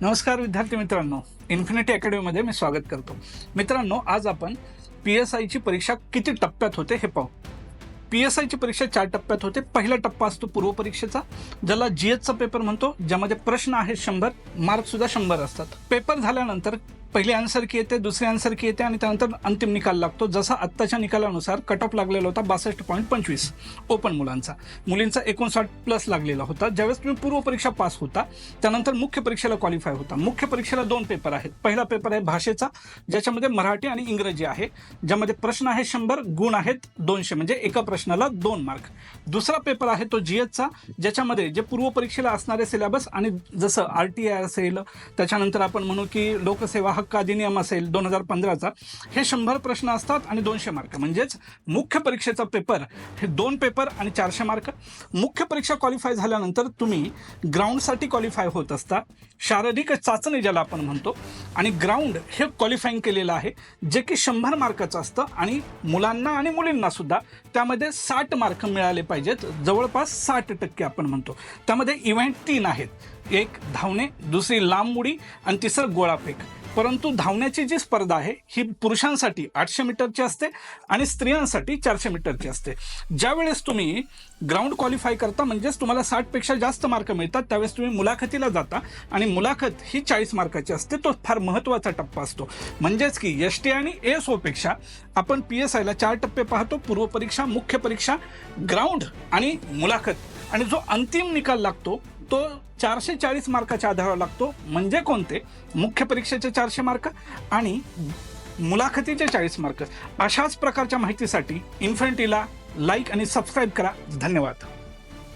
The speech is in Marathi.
नमस्कार विद्यार्थी मित्रांनो. इन्फिनिटी अकॅडमीमध्ये मी स्वागत करतो. मित्रांनो आज आपण पी एस आयची परीक्षा किती टप्प्यात होते हे पाहू. पी एस आयची परीक्षा चार टप्प्यात होते. पहिला टप्पा असतो पूर्व परीक्षेचा ज्याला जी एचचा पेपर म्हणतो ज्यामध्ये प्रश्न आहेत शंभर मार्कसुद्धा शंभर असतात. पेपर झाल्यानंतर पहिली आन्सर की येते दुसरी आन्सर की येते आणि त्यानंतर अंतिम निकाल लागतो. जसा आत्ताच्या निकालानुसार कट ऑफ लागलेला होता बासष्ट पॉईंट पंचवीस ओपन मुलांचा. मुलींचा एकोणसाठ प्लस लागलेला होता. ज्यावेळेस तुम्ही पूर्व परीक्षा पास होता त्यानंतर मुख्य परीक्षेला क्वालिफाय होता. मुख्य परीक्षेला दोन पेपर आहेत. पहिला पेपर आहे भाषेचा ज्याच्यामध्ये मराठी आणि इंग्रजी आहे ज्यामध्ये प्रश्न आहे शंभर गुण आहेत दोनशे म्हणजे एका प्रश्नाला दोन मार्क दुसरा पेपर आहे तो जी एचचा ज्याच्यामध्ये जे पूर्व परीक्षेला असणारे सिलेबस आणि जसं आर टी आय असेल त्याच्यानंतर आपण म्हणू की लोकसेवा हक्क अधिनियम असेल दोन हजार पंधराचा हे शंभर प्रश्न असतात आणि दोनशे मार्क. म्हणजेच मुख्य परीक्षेचा पेपर हे दोन पेपर आणि चारशे मार्क. मुख्य परीक्षा क्वालिफाय झाल्यानंतर तुम्ही ग्राउंडसाठी क्वालिफाय होत असता. शारीरिक चाचणी ज्याला आपण म्हणतो आणि ग्राउंड हे क्वालिफाईंग केलेलं आहे जे की शंभर मार्काचं असतं आणि मुलांना आणि मुलींना सुद्धा त्यामध्ये साठ मार्क मिळाले पाहिजेत जवळपास साठ टक्के आपण म्हणतो. त्यामध्ये इव्हेंट तीन आहेत. एक धावणे दुसरी लांब उडी आणि तिसरं गोळाफेक. परंतु धावण्याची जी स्पर्धा आहे ही पुरुषांसाठी आठशे मीटरची असते आणि स्त्रियांसाठी चारशे मीटरची असते. ज्यावेळेस तुम्ही ग्राउंड क्वालिफाय करता म्हणजेच तुम्हाला साठपेक्षा जास्त मार्क मिळतात त्यावेळेस तुम्ही मुलाखतीला जाता आणि मुलाखत ही चाळीस मार्काची असते तो फार महत्त्वाचा टप्पा असतो. म्हणजेच की एस टी आणि एस ओपेक्षा आपण पी एस आयला चार टप्पे पाहतो पूर्व परीक्षा मुख्य परीक्षा ग्राउंड आणि मुलाखत. आणि जो अंतिम निकाल लागतो तो चारशे चाळीस मार्काच्या आधारावर लागतो. म्हणजे कोणते? मुख्य परीक्षेचे चारशे मार्क आणि मुलाखतीचे चाळीस मार्क. अशाच प्रकारच्या माहितीसाठी इन्फिनिटीला लाईक आणि सबस्क्राईब करा. धन्यवाद.